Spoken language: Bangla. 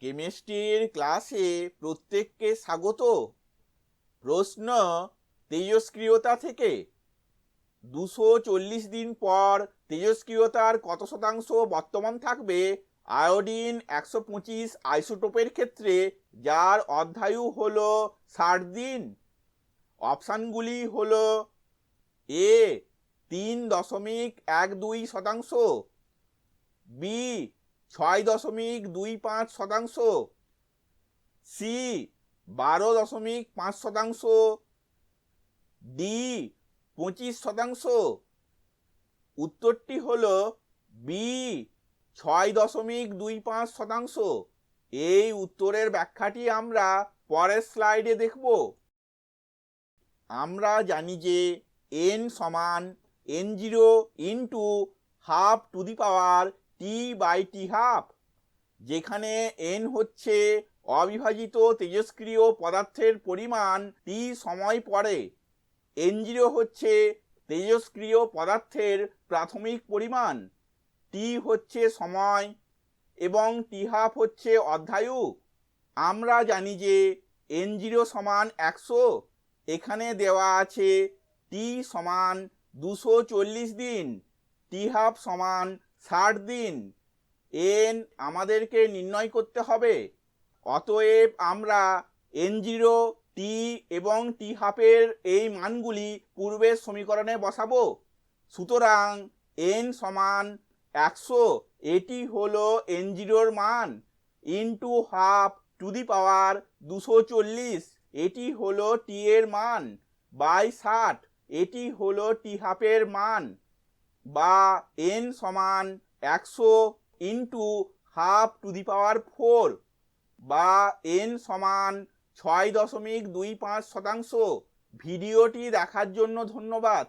কেমিস্ট্রির ক্লাসে প্রত্যেককে স্বাগত। প্রশ্ন তেজস্ক্রিয়তা থেকে। দুশো চল্লিশ দিন পর তেজস্ক্রিয়তার কত শতাংশ বর্তমান থাকবে? আয়োডিন একশো পঁচিশ আইসোটোপের ক্ষেত্রে যার অধ্যায়ু হল ষাট দিন। অপশানগুলি হল এ, তিন দশমিক এক দুই শতাংশ, বি ছয় দশমিক দুই পাঁচ শতাংশ। সি বারো দশমিক পাঁচ শতাংশ। ডি পঁচিশ শতাংশ। উত্তরটি হল বি ছয় দশমিক দুই পাঁচ শতাংশ। এই উত্তরের ব্যাখ্যাটি আমরা পরের স্লাইডে দেখব। আমরা জানি যে এন সমান N zero into half to the power T by T half যেখানে এন হচ্ছে অবিভাজিত তেজস্ক্রিয় পদার্থের পরিমাণ টি সময় পরে। এন জিরো হচ্ছে তেজস্ক্রিয় পদার্থের প্রাথমিক পরিমাণ। টি হচ্ছে সময় এবং টি হাফ হচ্ছে অর্ধায়ু আমরা জানি যে এন জিরো সমান একশো, এখানে দেওয়া আছে টি সমান দুশো চল্লিশ দিন টি হাফ সমান ষাট দিন। এন আমাদেরকে নির্ণয় করতে হবে। অতএব আমরা এন জিরো টি এবং টি হাফের এই মানগুলি পূর্বের সমীকরণে বসাবো। সুতরাং এন সমান একশো, এটি হলো এন জিরোর মান। Into half to the power দুশো চল্লিশ, এটি হলো টি এর মান। বাই ষাট, এটি হলো টি হাফের মান। বা এন সমান একশো into half to the power four বা এন সমান ছয় দশমিক দুই পাঁচ শতাংশ। ভিডিওটি দেখার জন্য ধন্যবাদ।